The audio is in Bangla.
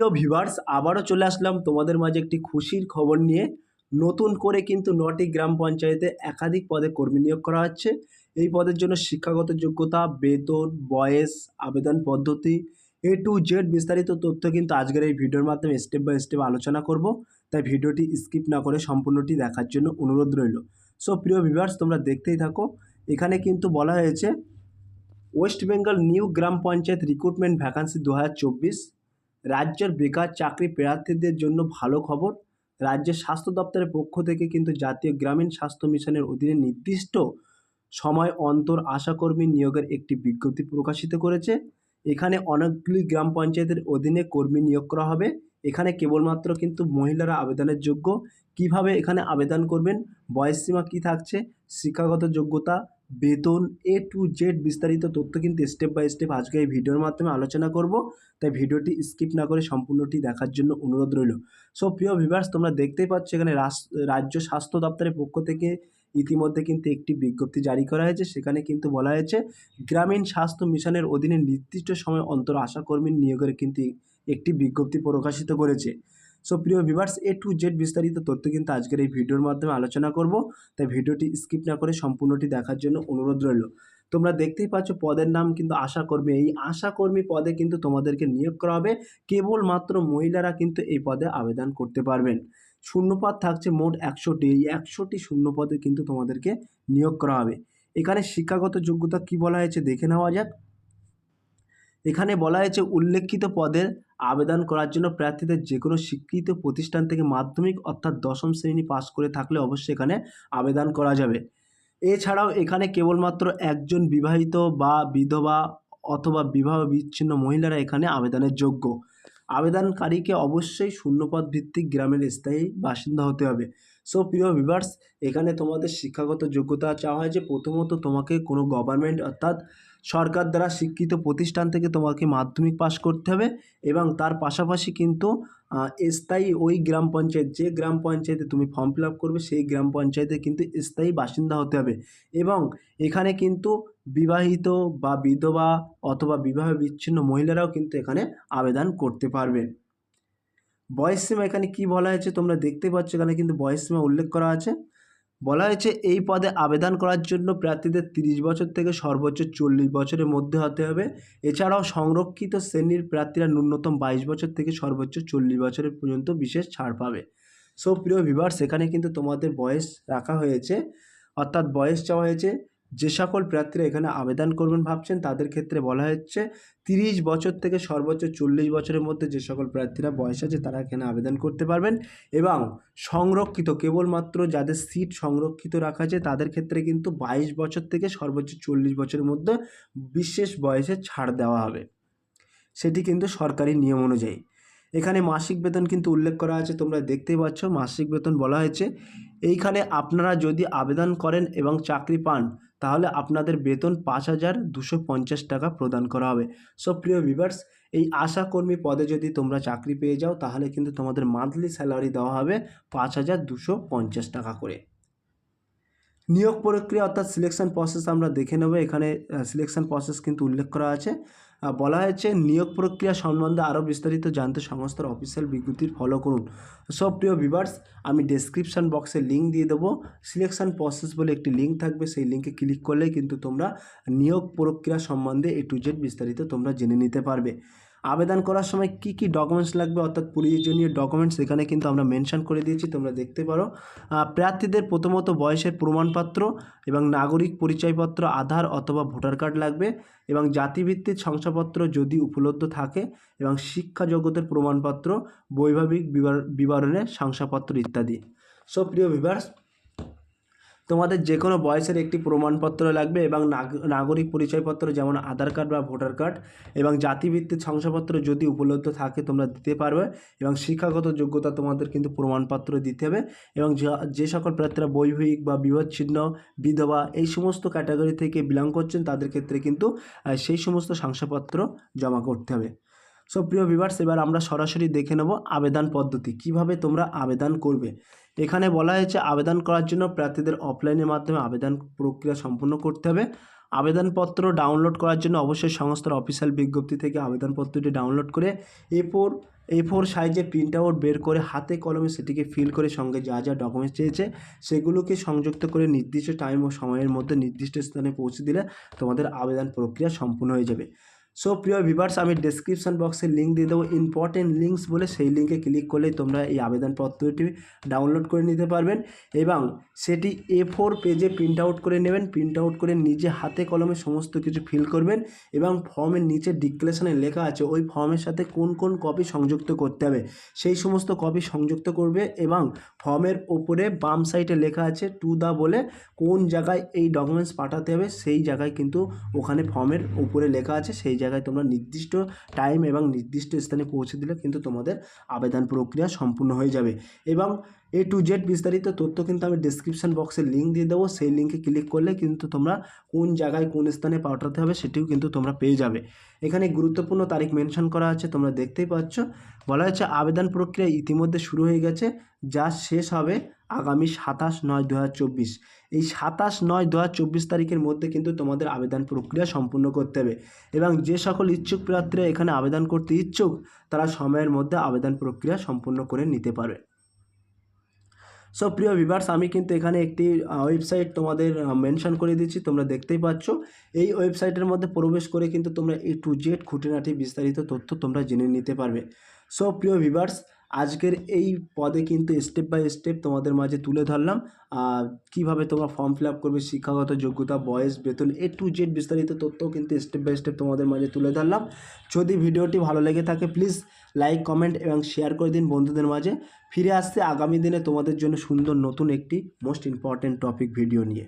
তো ভিভার্স আবারও চলে আসলাম তোমাদের মাঝে একটি খুশির খবর নিয়ে। নতুন করে কিন্তু নটি গ্রাম পঞ্চায়েতে একাধিক পদে কর্মী নিয়োগ করা হচ্ছে। এই পদের জন্য শিক্ষাগত যোগ্যতা, বেতন, বয়স, আবেদন পদ্ধতি এ টু জেড বিস্তারিত তথ্য কিন্তু আজকের এই ভিডিওর মাধ্যমে স্টেপ বাই স্টেপ আলোচনা করব। তাই ভিডিওটি স্কিপ না করে সম্পূর্ণটি দেখার জন্য অনুরোধ রইল। সো প্রিয় ভিভার্স তোমরা দেখতেই থাকো। এখানে কিন্তু বলা হয়েছে ওয়েস্ট বেঙ্গল নিউ গ্রাম পঞ্চায়েত রিক্রুটমেন্ট ভ্যাকান্সি দু হাজার চব্বিশ রাজ্যের বেকার চাকরি প্রার্থীদের জন্য ভালো খবর। রাজ্যের স্বাস্থ্য দপ্তরের পক্ষ থেকে কিন্তু জাতীয় গ্রামীণ স্বাস্থ্য মিশনের অধীনে নির্দিষ্ট সময় অন্তর আশাকর্মী নিয়োগের একটি বিজ্ঞপ্তি প্রকাশিত করেছে। এখানে অনেকগুলি গ্রাম পঞ্চায়েতের অধীনে কর্মী নিয়োগ করা হবে। এখানে কেবলমাত্র কিন্তু মহিলারা আবেদনের যোগ্য। কীভাবে এখানে আবেদন করবেন? বয়সসীমা কী থাকছে? শিক্ষাগত যোগ্যতা? বেতন এ টু জেড বিস্তারিত তথ্য কিন্তু স্টেপ বাই স্টেপ আজকে এই ভিডিওর মাধ্যমে আলোচনা করব। তাই ভিডিওটি স্কিপ না করে সম্পূর্ণটি দেখার জন্য অনুরোধ রইল। সো প্রিয় ভিভার্স তোমরা দেখতেই পাচ্ছ এখানে রাজ্য স্বাস্থ্য দপ্তরের পক্ষ থেকে ইতিমধ্যে কিন্তু একটি বিজ্ঞপ্তি জারি করা হয়েছে। সেখানে কিন্তু বলা হয়েছে, গ্রামীণ স্বাস্থ্য মিশনের অধীনে নির্দিষ্ট সময় অন্তর আশাকর্মী নিয়োগের কিন্তু একটি বিজ্ঞপ্তি প্রকাশিত করেছে। সো প্রিয় ভিভার্স এ টু জেড বিস্তারিত তথ্য কিন্তু আজকের এই ভিডিওর মাধ্যমে আলোচনা করব। তাই ভিডিওটি স্কিপ না করে সম্পূর্ণটি দেখার জন্য অনুরোধ রইল। তোমরা দেখতেই পাচ্ছ পদের নাম কিন্তু আশাকর্মী এই আশাকর্মী পদে কিন্তু তোমাদেরকে নিয়োগ করা হবে। কেবলমাত্র মহিলারা কিন্তু এই পদে আবেদন করতে পারবেন। শূন্যপদ থাকছে মোট একশোটি। এই একশোটি শূন্যপদে কিন্তু তোমাদেরকে নিয়োগ করা হবে। এখানে শিক্ষাগত যোগ্যতা কি বলা হয়েছে দেখে নেওয়া যাক। এখানে বলা হয়েছে, উল্লেখিত পদের আবেদন করার জন্য প্রার্থীদের যে কোনো স্বীকৃত প্রতিষ্ঠান থেকে মাধ্যমিক অর্থাৎ দশম শ্রেণি পাস করে থাকলে অবশ্যই এখানে আবেদন করা যাবে। এছাড়াও এখানে কেবলমাত্র একজন বিবাহিত বা বিধবা অথবা বিবাহ বিচ্ছিন্ন মহিলারা এখানে আবেদনের যোগ্য। আবেদনকারীকে অবশ্যই শূন্যপদ ভিত্তিক গ্রামের স্থায়ী বাসিন্দা হতে হবে। সো প্রিয় ভিভার্স এখানে তোমাদের শিক্ষাগত যোগ্যতা চাওয়া হয় যে প্রথমত তোমাকে কোনো গভর্নমেন্ট অর্থাৎ সরকার দ্বারা শিক্ষিত প্রতিষ্ঠান থেকে তোমাকে মাধ্যমিক পাস করতে হবে এবং তার পাশাপাশি কিন্তু স্থায়ী ওই গ্রাম পঞ্চায়েত, যে গ্রাম পঞ্চায়েতে তুমি ফর্ম ফিল করবে সেই গ্রাম পঞ্চায়েতে কিন্তু স্থায়ী বাসিন্দা হতে হবে এবং এখানে কিন্তু বিবাহিত বা বিধবা অথবা বিবাহ বিচ্ছিন্ন মহিলারাও কিন্তু এখানে আবেদন করতে পারবেন বয়সসীমা এখানে কি বলা হয়েছে তোমরা দেখতে পাচ্ছ এখানে কিন্তু বয়স সীমা উল্লেখ করা আছে। বলা হয়েছে এই পদে আবেদন করার জন্য প্রার্থীদের তিরিশ বছর থেকে সর্বোচ্চ চল্লিশ বছরের মধ্যে হতে হবে। এছাড়াও সংরক্ষিত শ্রেণির প্রার্থীরা ন্যূনতম বাইশ বছর থেকে সর্বোচ্চ চল্লিশ বছরের পর্যন্ত বিশেষ ছাড় পাবে। সো প্রিয় ভিভার্স এখানে কিন্তু তোমাদের বয়স রাখা হয়েছে। অর্থাৎ বয়স চাওয়া হয়েছে যে সকল প্রার্থীরা এখানে আবেদন করবেন ভাবছেন, তাদের ক্ষেত্রে বলা হচ্ছে তিরিশ বছর থেকে সর্বোচ্চ চল্লিশ বছরের মধ্যে যে সকল প্রার্থীরা বয়স আছে, তারা এখানে আবেদন করতে পারবেন এবং সংরক্ষিত, কেবলমাত্র যাদের সিট সংরক্ষিত রাখা আছে, তাদের ক্ষেত্রে কিন্তু বাইশ বছর থেকে সর্বোচ্চ চল্লিশ বছরের মধ্যে বিশেষ বয়সে ছাড় দেওয়া হবে। সেটি কিন্তু সরকারি নিয়ম অনুযায়ী। এখানে মাসিক বেতন কিন্তু উল্লেখ করা আছে, তোমরা দেখতেই পাচ্ছ, মাসিক বেতন বলা হয়েছে। এইখানে আপনারা যদি আবেদন করেন এবং চাকরি পান, তাহলে আপনাদের বেতন পাঁচ হাজার দুশো পঞ্চাশ টাকা প্রদান করা হবে। সো প্রিয় ভিভার্স এই আশাকর্মী পদে যদি তোমরা চাকরি পেয়ে যাও, তাহলে কিন্তু তোমাদের মান্থলি স্যালারি দেওয়া হবে পাঁচ হাজার দুশো পঞ্চাশ টাকা করে। নিয়োগ প্রক্রিয়া অর্থাৎ সিলেকশন প্রসেস আমরা দেখে নেব। এখানে সিলেকশন প্রসেস কিন্তু উল্লেখ করা আছে। বলা হয়েছে, নিয়োগ প্রক্রিয়া সম্বন্ধে আরও বিস্তারিত জানতে সংস্থার অফিসিয়াল বিজ্ঞপ্তির ফলো করুন। সব প্রিয় ভিভার্স আমি ডেসক্রিপশন বক্সে লিঙ্ক দিয়ে দেবো। সিলেকশান প্রসেস বলে একটি লিঙ্ক থাকবে, সেই লিঙ্কে ক্লিক করলেই কিন্তু তোমরা নিয়োগ প্রক্রিয়া সম্বন্ধে এ টু জেড বিস্তারিত তোমরা জেনে নিতে পারবে। আবেদন করার সময় কি কি ডকুমেন্টস লাগবে? অর্থাৎ প্রয়োজনীয় ডকুমেন্টস এখানে কিন্তু আমরা মেনশন করে দিয়েছি, তোমরা দেখতে পারো। প্রার্থীদের প্রথমত বয়সের প্রমাণপত্র এবং নাগরিক পরিচয়পত্র, আধার অথবা ভোটার কার্ড লাগবে এবং জাতিভিত্তিক শংসাপত্র যদি উপলব্ধ থাকে এবং শিক্ষা জগতের প্রমাণপত্র বৈভাবিক বিবর- বিবরণের শংসাপত্র ইত্যাদি। সো প্রিয় ভিভার্স তোমাদের যে কোনো বয়সের একটি প্রমাণপত্র লাগবে এবং নাগরিক পরিচয়পত্র যেমন আধার কার্ড বা ভোটার কার্ড এবং জাতিভিত্তিক শংসাপত্র যদি উপলব্ধ থাকে তোমরা দিতে পারবে এবং শিক্ষাগত যোগ্যতা তোমাদের কিন্তু প্রমাণপত্র দিতে হবে এবং যে সকল প্রার্থীরা বৈবাহিক বা বিবাদছিন্ন বিধবা এই সমস্ত ক্যাটাগরি থেকে বিলং করছেন তাদের ক্ষেত্রে কিন্তু সেই সমস্ত শংসাপত্র জমা করতে হবে। সো প্রিয় ভিভার্স এবার আমরা সরাসরি দেখে নেব আবেদন পদ্ধতি। কীভাবে তোমরা আবেদন করবে? এখানে বলা হয়েছে আবেদন করার জন্য প্রার্থীদের অফলাইনের মাধ্যমে আবেদন প্রক্রিয়া সম্পূর্ণ করতে হবে। আবেদনপত্র ডাউনলোড করার জন্য অবশ্যই সংস্থার অফিসিয়াল বিজ্ঞপ্তি থেকে আবেদনপত্রটি ডাউনলোড করে এ ফোর এ ফোর সাইজে প্রিন্ট আউট বের করে হাতে কলমে সেটিকে ফিল করে সঙ্গে যা যা ডকুমেন্টস চেয়েছে, সেগুলোকে সংযুক্ত করে নির্দিষ্ট টাইম ও সময়ের মধ্যে নির্দিষ্ট স্থানে পৌঁছে দিলে তোমাদের আবেদন প্রক্রিয়া সম্পূর্ণ হয়ে যাবে। সো প্রিয় ভিভার্স আমি ডেসক্রিপশন বক্সে লিঙ্ক দিয়ে দেবো। ইম্পর্টেন্ট লিঙ্কস বলে সেই লিঙ্কে ক্লিক করলেই তোমরা এই আবেদনপত্রটি ডাউনলোড করে নিতে পারবেন এবং সেটি এ ফোর পেজে প্রিন্ট আউট করে নেবেন। প্রিন্ট আউট করে নিজে হাতে কলমে সমস্ত কিছু ফিল করবেন এবং ফর্মের নিচে ডিক্লেশনে লেখা আছে, ওই ফর্মের সাথে কোন কোন কপি সংযুক্ত করতে হবে। সেই সমস্ত কপি সংযুক্ত করবে এবং ফর্মের ওপরে বাম সাইডে লেখা আছে টু দা বলে কোন জায়গায় এই ডকুমেন্টস পাঠাতে হবে, সেই জায়গায় কিন্তু ওখানে ফর্মের উপরে লেখা আছে, সেই জায়গায় তোমরা নির্দিষ্ট টাইম এবং নির্দিষ্ট স্থানে পৌঁছে দিলে কিন্তু তোমাদের আবেদন প্রক্রিয়া সম্পূর্ণ হয়ে যাবে। এবং এ টু জেড বিস্তারিত তথ্য কিন্তু আমি ডিসক্রিপশন বক্সে লিঙ্ক দিয়ে দেবো। সেই লিঙ্কে ক্লিক করলে কিন্তু তোমরা কোন জায়গায় কোন স্থানে পাঠাতে হবে সেটিও কিন্তু তোমরা পেয়ে যাবে। এখানে গুরুত্বপূর্ণ তারিখ মেনশন করা আছে, তোমরা দেখতেই পাচ্ছ। বলা হচ্ছে আবেদন প্রক্রিয়া ইতিমধ্যে শুরু হয়ে গেছে, যা শেষ হবে আগামী সাতাশ নয় দু এই সাতাশ নয় দু তারিখের মধ্যে কিন্তু তোমাদের আবেদন প্রক্রিয়া সম্পূর্ণ করতে হবে। এবং যে সকল ইচ্ছুক প্রার্থীরা এখানে আবেদন করতে ইচ্ছুক, তারা সময়ের মধ্যে আবেদন প্রক্রিয়া সম্পূর্ণ করে নিতে পারবে। সো প্রিয় ভিভার্স আমি কিন্তু এখানে একটি ওয়েবসাইট তোমাদের মেনশন করে দিচ্ছি, তোমরা দেখতেই পাচ্ছ। এই ওয়েবসাইটের মধ্যে প্রবেশ করে কিন্তু তোমরা এই টু জেড খুঁটিনাটি বিস্তারিত তথ্য তোমরা জেনে নিতে পারবে। সো প্রিয় ভিভার্স আজকের এই পদে কিন্তু স্টেপ বাই স্টেপ তোমাদের মাঝে তুলে ধরলাম। কীভাবে তোমরা ফর্ম ফিল আপ করবে, শিক্ষাগত যোগ্যতা, বয়স, বেতন এ টু জেড বিস্তারিত তথ্য কিন্তু স্টেপ বাই স্টেপ তোমাদের মাঝে তুলে ধরলাম। যদি ভিডিওটি ভালো লেগে থাকে প্লিজ লাইক কমেন্ট এবং শেয়ার করে দিন বন্ধুদের মাঝে। ফিরে আসছে আগামী দিনে তোমাদের জন্য সুন্দর নতুন একটি মোস্ট ইম্পর্ট্যান্ট টপিক ভিডিও নিয়ে।